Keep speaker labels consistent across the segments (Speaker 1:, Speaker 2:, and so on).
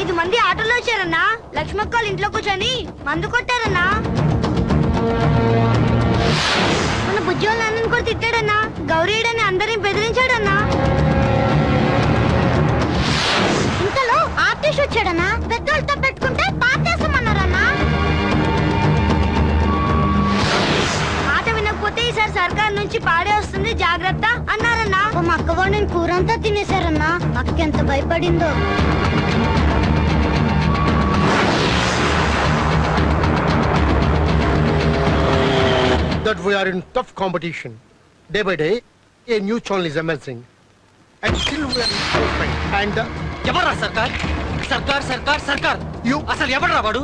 Speaker 1: ఐదు మంది ఆటోలో వచ్చారన్నా. లక్ష్మక్క వాళ్ళ ఇంట్లో కూర్చొని మందు కొట్టారన్నా. మన బుజ్జోళ్ళ అన్నని కూడా తిట్టాడన్నా. గౌరీడని అందరిని బెదిరించాడన్నా. ఇంతలో ఆర్టిస్ట్ వచ్చాడన్నా. పెద్దోళ్ళతో పెట్టుకుంటే పాతేసమన్నారన్నా మాట వినకపోతే ఈసారి సర్కార్ నుంచి పాడే వస్తుంది జాగ్రత్త అన్నారన్నా. మా అక్కవాడు నేను కూరంతా తినేశారన్నా. అక్క ఎంత భయపడిందో.
Speaker 2: That we are in tough competition. Day by day, a new channel is emerging. And still we are in fight. And uh,
Speaker 3: ఎవర్రా సర్కార్? సర్కార్ సర్కార్ సర్కార్!
Speaker 2: You-
Speaker 3: అసలు ఎవర్రా వాడు?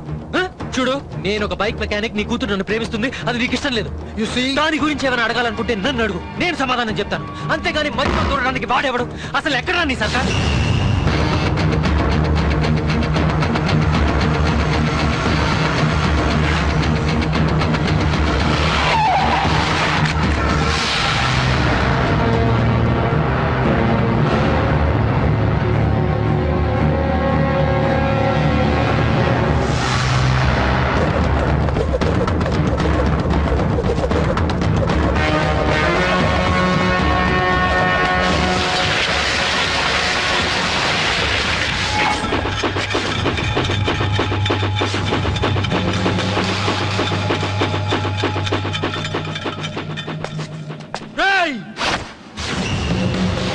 Speaker 3: చూడు నేను ఒక బైక్ మెకానిక్ నీ కూతురు నన్ను ప్రేమిస్తుంది అది నీకు ఇష్టం లేదు.
Speaker 2: you see,
Speaker 3: దాని గురించి ఏమైనా అడగాలనుకుంటే నన్ను అడుగు. నేను సమాధానం చెప్తాను. అంతేగాని మధ్యలో చూడడానికి వాడెవడు? అసలు ఎక్కడా నీ సర్కార్?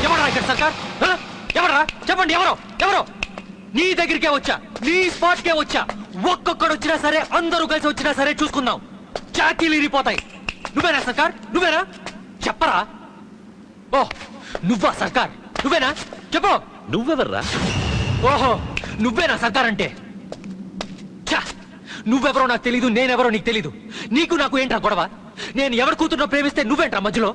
Speaker 3: ఎవరా ఇక్కడ సర్కార్? ఎవరా చెప్పండి ఎవరో? ఎవరో? నీ దగ్గరికే వచ్చా. నీ స్పాట్ కే వచ్చా. ఒక్కొక్కడు వచ్చినా సరే అందరూ కలిసి వచ్చినా సరే చూసుకుందాం. చాకీలు ఇరిపోతాయి నువ్వేనా సర్కార్? నువ్వేనా? చెప్పరా? ఓ నువ్వా సర్కార్? నువ్వేనా? చెప్పు.
Speaker 4: నువ్వెవర్రా?
Speaker 3: ఓహో నువ్వేనా సర్కార్ అంటే! నువ్వెవరో నాకు తెలీదు నేనెవరో నీకు తెలీదు. నీకు నాకు ఏంట్రా గొడవ? నేను ఎవరి కూతుర్నో ప్రేమిస్తే నువ్వేంట్రా మధ్యలో!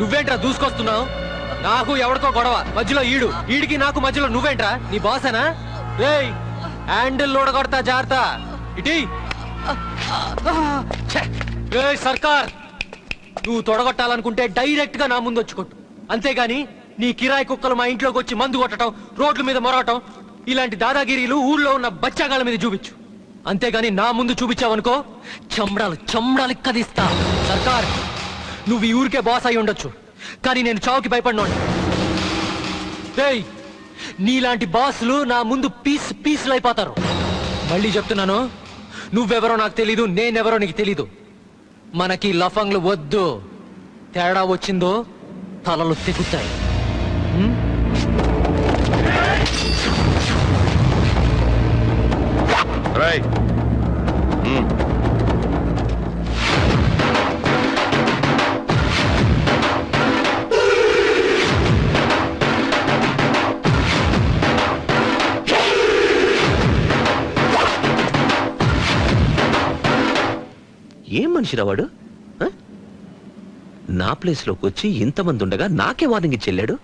Speaker 3: నువ్వేంట్రా దూసుకొస్తున్నావు? నాకు ఎవరికో గొడవ? మధ్యలో ఈడు. ఈడికి నాకు మధ్యలో నువ్వేంట్రా? నీ బాసేనా? రే హ్యాండిల్ లోడగొడతా జాగ్రత్త. ఇటీ. ఛే! సర్కార్! నువ్వు తొడగొట్టాలనుకుంటే డైరెక్ట్గా నా ముందు వచ్చి కొట్టు. అంతేగాని నీ కిరాయి కుక్కలు మా ఇంట్లోకి వచ్చి మందు కొట్టడం రోడ్ల మీద మొరవటం ఇలాంటి దాదాగిరీలు ఊళ్ళో ఉన్న బచ్చాగాళ్ళ మీద చూపించు. అంతేగాని నా ముందు చూపించావనుకో చమ్డాలు చమ్డాలు కదిస్తా. సర్కార్ నువ్వు ఈ ఊరికే బాస్ అయి ఉండొచ్చు. కానీ నేను చావుకి భయపడినోండి రేయ్ నీలాంటి బాసులు నా ముందు పీస్ పీసులు అయిపోతారు. మళ్ళీ చెప్తున్నాను నువ్వెవరో నాకు తెలీదు నేనెవరో నీకు తెలీదు. మనకి లఫంగ్లు వద్దు. తేడా వచ్చిందో తలలు తెగుతాయి
Speaker 4: రై hmm. ఏం మనిషిరా వాడు? నా ప్లేస్లోకి వచ్చి ఇంతమంది ఉండగా నాకే వార్నింగ్ ఇచ్చి వెళ్ళాడు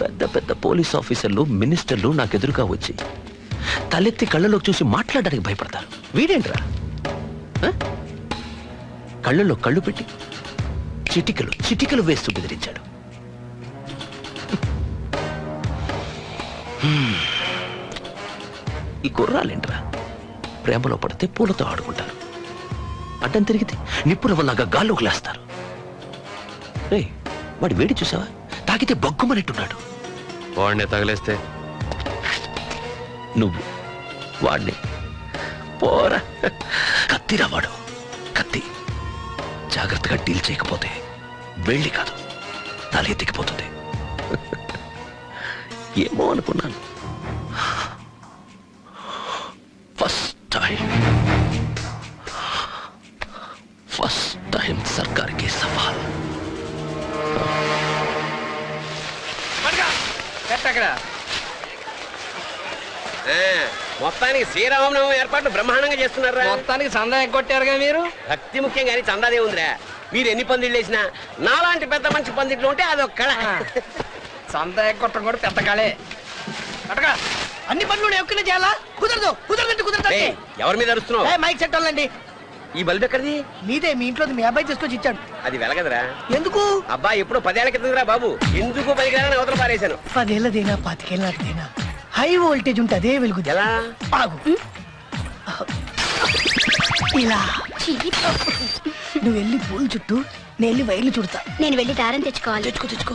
Speaker 4: పెద్ద పెద్ద పోలీస్ ఆఫీసర్లు మినిస్టర్లు నాకు ఎదురుగా వచ్చి తలెత్తి కళ్ళలోకి చూసి మాట్లాడడానికి భయపడతారు. వీడేంట్రా? కళ్ళలో కళ్ళు పెట్టి చిటికలు చిటికలు వేస్తూ బెదిరించాడు. ఈ కుర్రాలేంట్రా ప్రేమలో పడితే పూలతో ఆడుకుంటారు. అడ్డం తిరిగితే నిప్పుల వల్లగా గాల్లోకి లేస్తారు. రే వాడి వేడి చూసావా? తాగితే బొగ్గుమనట్టున్నాడు.
Speaker 5: వాడిని తగిలేస్తే
Speaker 4: నువ్వు వాడిని పోరా. కత్తిరా వాడు. కత్తి జాగ్రత్తగా డీల్ చేయకపోతే వెళ్ళి కాదు. తలెత్తికిపోతుంది ఏమో అనుకున్నాను. ఫస్ట్ టైం ఫస్ట్ టైం సర్కార్కి సవాల్.
Speaker 6: ఎక్కడ మొత్తానికి శ్రీరామనవమి ఏర్పాట్లు బ్రహ్మాండంగా చేస్తున్నారా
Speaker 7: మొత్తానికి సందా ఎగ్గొట్టారుగా మీరు?
Speaker 6: భక్తి ముఖ్యం కానీ చందాదే ఉందిరా. మీరు ఎన్ని పందిళ్ళు వేసినా నాలాంటి పెద్ద మంచి పందిట్లు ఉంటే అది ఒక కళ
Speaker 7: సందా ఎగ్గొట్టడం కూడా పెద్ద కళే.
Speaker 8: అటగా అన్ని పనులు ఒక్కనే చేయాలా? కుదరదు కుదరదండి
Speaker 6: ఏయ్, ఎవరి మీద అరుస్తున్నావు?
Speaker 8: మైక్ సెట్ వాళ్ళండి.
Speaker 6: ఈ బల్బ్ ఎక్కడిది?
Speaker 7: మీదే మీ ఇంట్లో మీ అబ్బాయి తీసుకొచ్చి ఇచ్చాడు.
Speaker 6: అది వెలగదురా.
Speaker 7: ఎందుకు?
Speaker 6: అబ్బా ఎప్పుడు పదేళ్ళ క్రితంరా బాబు. ఎందుకు పదికేళ్ళని అవతల పారేశాను.
Speaker 7: పదేళ్ళదేనా పాతికేళ్ళదేనా హై వోల్టేజ్ ఉంటే అదే వెలుగుది.
Speaker 6: ఎలా?
Speaker 7: ఆగు. ఇలా. నువ్వు వెళ్ళి పూల చుట్టూ నేను వెళ్ళి వైర్లు చుడతా.
Speaker 1: నేను వెళ్ళి దారం తెచ్చుకోవాలి.
Speaker 7: తెచ్చుకో తెచ్చుకో.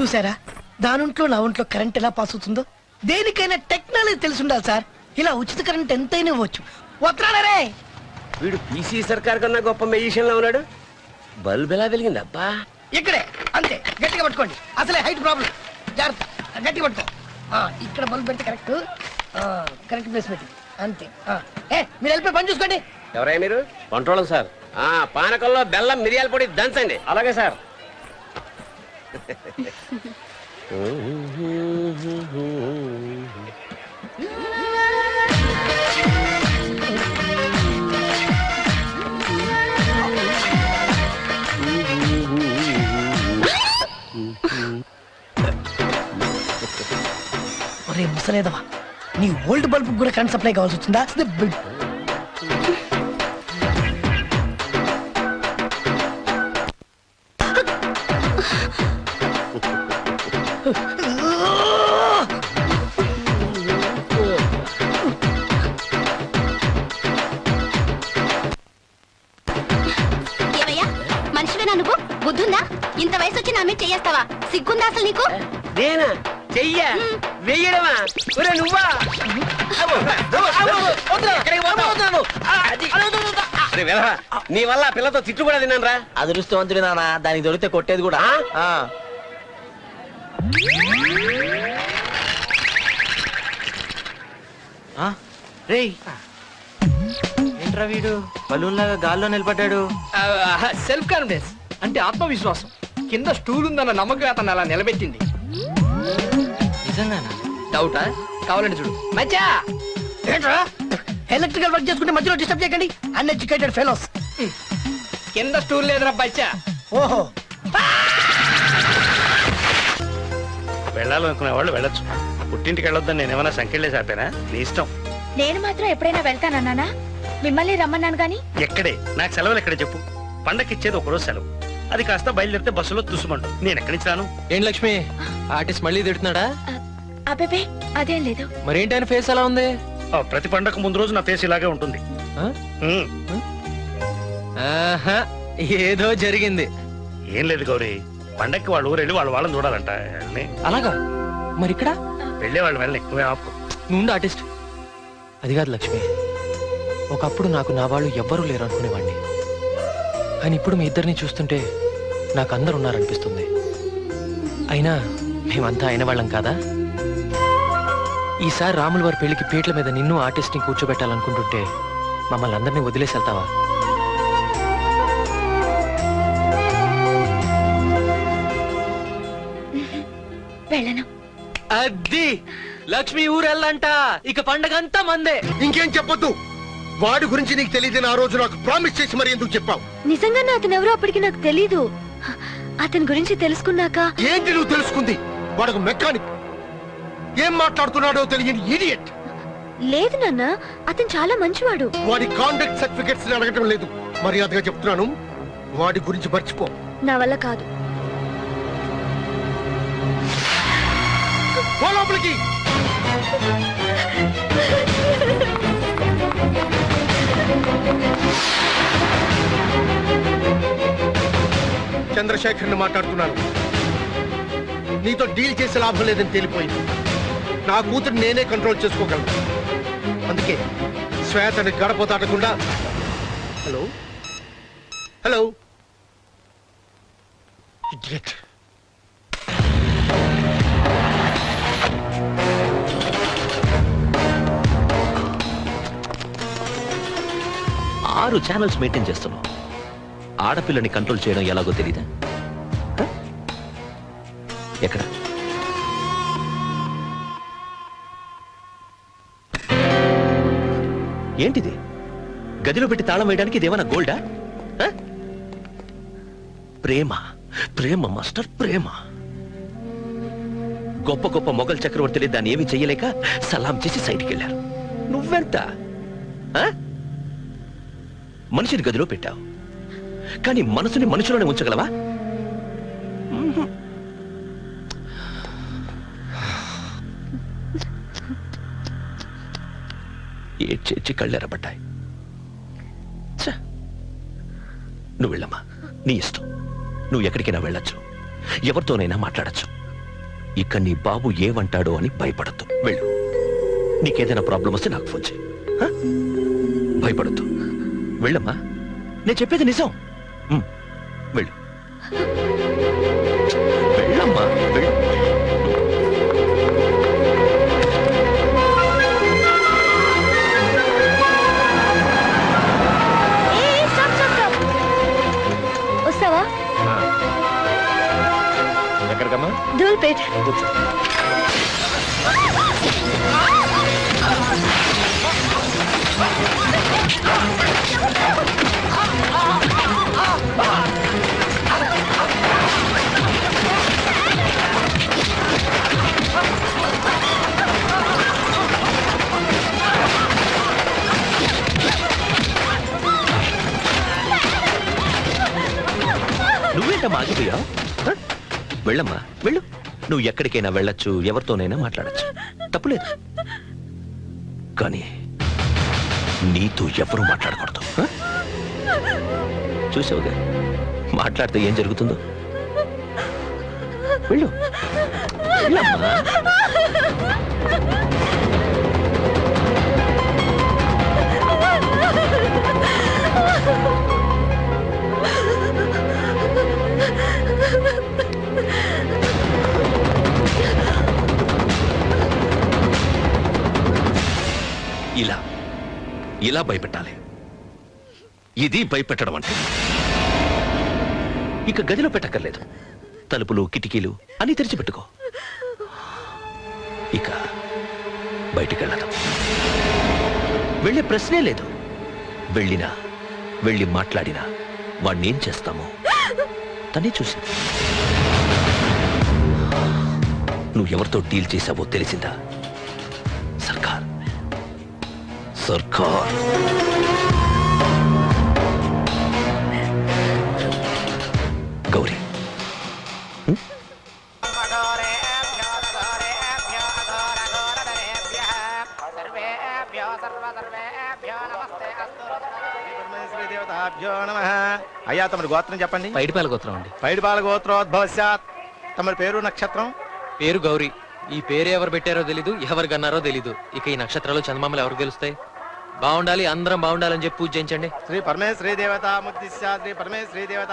Speaker 7: చూసారా? దానింట్లో నా ఒంట్లో కరెంట్ ఎలా పాస్ అవుతుందో? దేనికైనా టెక్నాలజీ తెలిసి ఉండాలి సార్. ఇలా ఉచిత కరెంట్ ఎంతైనా ఇవ్వచ్చు. వస్తున్నారే
Speaker 6: వీడు పీసీ సర్కార్ కన్నా గొప్ప మెజిషియన్లో ఉన్నాడు. బల్బ్ ఎలా వెలిగింది అబ్బా?
Speaker 7: ఇక్కడే అంతే. గట్టిగా పట్టుకోండి. అసలే హైట్ ప్రాబ్లం జాగ్రత్త. గట్టిగా పట్టుకో. ఇక్కడ బల్బ్ పెడితే కరెక్ట్ కరెక్ట్ ప్లేస్ పెట్టి. అంతే. ఆ. ఏ మీరు వెళ్ళిపోయి పని చూసుకోండి.
Speaker 6: ఎవరయ్యా మీరు?
Speaker 5: Control sir.
Speaker 6: ఆ పానకంలో బెల్లం మిరియాల పొడి దంచండి.
Speaker 5: అలాగే సార్.
Speaker 7: ఒరే ముసలేదవా? నీ ఓల్డ్ బల్బ్ కూడా కరెంట్ సప్లై కావాల్సి వచ్చిందా?
Speaker 1: ఏమయ్యా? మనిషివేనా నువ్వు? బుద్ధుందా? ఇంత వయసు వచ్చి నా మీద చేయేస్తావా? సిగ్గుందా అసలు నీకు?
Speaker 6: నేనా? చెయ్య. వెయ్యడమా? ఒరే నువ్వా? నీ వల్ల పిల్లతో తిట్టు కూడా తిన్నాను రా
Speaker 8: అదృష్టవంతుడి నాన్న దానికి దొరికితే కొట్టేది కూడా. రేయ్. ఏంట్రా వీడు? బలూన్ లాగా గాల్లో నిలబడ్డాడు.
Speaker 7: సెల్ఫ్ కాన్ఫిడెన్స్ అంటే ఆత్మవిశ్వాసం. కింద స్టూల్ ఉందన్న నమ్మకం అతను అలా నిలబెట్టింది.
Speaker 8: నిజంగానా?
Speaker 7: డౌటా కావాలంటే చూడు. మచ్చా ఏంట్రా? ఎలక్ట్రికల్ వర్క్ చేసుకుంటే మధ్యలో డిస్టర్బ్ చేయకండి. అన్ఎడ్యుకేటెడ్ ఫెలోస్ కింద స్టూల్ లేదురా బచ్చా. ఓహో.
Speaker 9: వెళ్ళాలనుకునే వాళ్ళు వెళ్ళొచ్చు. పుట్టింటికి వెళ్ళొద్దని నేను ఏమైనా సంకెళ్ళేసి ఆపానా నీ ఇష్టం.
Speaker 1: నేను మాత్రం ఎప్పుడైనా వెళ్తానన్నానా మిమ్మల్ని రమ్మన్నాను కానీ
Speaker 9: ఎక్కడే? నాకు సెలవులు ఎక్కడ చెప్పు. పండక్కి ఇచ్చేది ఒకరోజు సెలవు. అది కాస్త బయలుదేరితే బస్సులో తుసుమంటు నేను ఎక్కడి నుంచి రాను?
Speaker 3: ఏం లక్ష్మి? ఆర్టిస్ట్ మళ్ళీ తిడుతున్నాడా?
Speaker 1: అబేబే అదేం లేదు.
Speaker 3: మరేంటి ఆయన ఫేస్ ఎలా ఉంది?
Speaker 9: ఆ, ప్రతి పండగ ముందు రోజు నా ఫేస్ ఇలాగే ఉంటుంది.
Speaker 3: ఆ?
Speaker 9: ఉమ్,
Speaker 3: ఆహా, ఏదో జరిగింది.
Speaker 9: ఏం లేదు గౌరీ పండక్కి వాళ్ళ ఊరు వెళ్ళి వాళ్ళ వాళ్ళని చూడాలంట
Speaker 3: అలాగా? మరి ఇక్కడ
Speaker 9: వెళ్ళే వాళ్ళు వెళ్ళి నువ్వే ఆపు.
Speaker 3: నుండి ఆర్టిస్ట్. అది కాదు లక్ష్మి. ఒకప్పుడు నాకు నా వాళ్ళు ఎవ్వరూ లేరు అనుకునేవాడిని. కానీ ఇప్పుడు మీ ఇద్దరిని చూస్తుంటే నాకు అందరు ఉన్నారనిపిస్తుంది. అయినా మేమంతా అయిన వాళ్ళం కాదా? ఈసారి రాముల వారి పెళ్ళికి పీటల మీద నిన్ను ఆర్టిస్ట్ని కూర్చోబెట్టాలనుకుంటుంటే మమ్మల్ని అందరినీ వదిలేసి వెళ్తావా
Speaker 1: వెళ్ళను
Speaker 3: లక్ష్మి ఊరెళ్ళంట! ఇక పండగంతా మందే!
Speaker 2: ఇంకేం చెప్పొద్దు? వాడి గురించి నీకు తెలియదని ఆ రోజు నాకు ప్రామిస్ చేసి మరి ఎందుకు చెప్పావు?
Speaker 1: నిజంగానే అతను ఎవరో అప్పటికి నాకు తెలీదు. అతని గురించి తెలుసుకున్నాక
Speaker 2: ఏంటి నువ్వు తెలుసుకుంది? వాడు మెకానిక్ ఏం మాట్లాడుతున్నాడో తెలియని ఇడియట్
Speaker 1: లేదు నాన్న అతను చాలా మంచివాడు.
Speaker 2: వాడి కాంటాక్ట్ సర్టిఫికెట్స్ అడగటం లేదు. మర్యాదగా చెప్తున్నాను. వాడి గురించి మర్చిపో.
Speaker 1: నా వల్ల కాదు.
Speaker 2: లోపలికి. చంద్రశేఖర్ని మాట్లాడుతున్నాను. నీతో డీల్ చేసే లాభం లేదని తేలిపోయింది. నా కూతురు నేనే కంట్రోల్ చేసుకోగలను. అందుకే శ్వేతని గడప దాటకుండా. హలో హలో
Speaker 4: ఆరు ఛానల్స్ మెయింటైన్ చేస్తున్నావు. ఆడపిల్లని కంట్రోల్ చేయడం ఎలాగో తెలీదా? ఎక్కడ? ఏంటిది? గదిలో పెట్టి తాళం వేయడానికి ఇదేమన్నా గోల్డా? ప్రేమ ప్రేమ మాస్టర్ ప్రేమ. గొప్ప గొప్ప మొఘల్ చక్రవర్తులే దాన్ని ఏమీ చెయ్యలేక సలాం చేసి సైడ్కి వెళ్ళారు నువ్వెంత? ఆ? మనిషిని గదిలో పెట్టావు. కానీ మనసుని మనుషులోనే ఉంచగలవా? ఏడ్చేచ్చి కళ్ళెరబడ్డాయి నువ్వు వెళ్ళమ్మా. నీ ఇష్టం. నువ్వు ఎక్కడికైనా వెళ్ళొచ్చు. ఎవరితోనైనా మాట్లాడచ్చు. ఇక నీ బాబు ఏమంటాడో అని భయపడద్దు. వెళ్ళు. నీకేదైనా ప్రాబ్లం వస్తే నాకు ఫోన్ చేయి. భయపడద్దు. వెళ్ళమ్మా. నేను చెప్పేది నిజం. వెళ్ళు. వెళ్ళమ్మా వెళ్ళు. నువ్వు ఎక్కడికైనా వెళ్ళొచ్చు ఎవరితోనైనా మాట్లాడచ్చు. తప్పులేదు. కానీ నీతో ఎవరు మాట్లాడకూడదు చూసావుగా? మాట్లాడితే ఏం జరుగుతుందో? వెళ్ళు. వెళ్ళమ్మా. ఇలా. ఇలా భయపెట్టాలి. ఇది భయపెట్టడం అంటే. ఇక గదిలో పెట్టక్కర్లేదు. తలుపులు కిటికీలు అన్ని తెరిచిపెట్టుకో ఇక బయటికి వెళ్ళడం వెళ్ళే ప్రశ్నే లేదు. వెళ్ళినా వెళ్ళి మాట్లాడినా వాణ్ణి ఏం చేస్తామో? తనే చూసింది. నువ్వు ఎవరితో డీల్ చేశావో తెలిసిందా? సర్కార్ గౌరీ
Speaker 8: అయ్యా తమరి గోత్రం చెప్పండి
Speaker 3: పైడిపాల గోత్రం అండి.
Speaker 8: పైడిపాల గోత్రోద్భవశాత్ తమరి పేరు నక్షత్రం?
Speaker 3: పేరు గౌరీ. ఈ పేరు ఎవరు పెట్టారో తెలీదు ఎవరు కన్నారో తెలీదు. ఇక ఈ నక్షత్రాలు చందమామలు ఎవరు గెలుస్తాయి బాగుండాలి అందరం బాగుండాలని చెప్పి పూజ చేయించండి.
Speaker 8: శ్రీ పరమేశ్వరీ దేవత ముద్దిశ్య శ్రీ పరమేశ్వరీ దేవత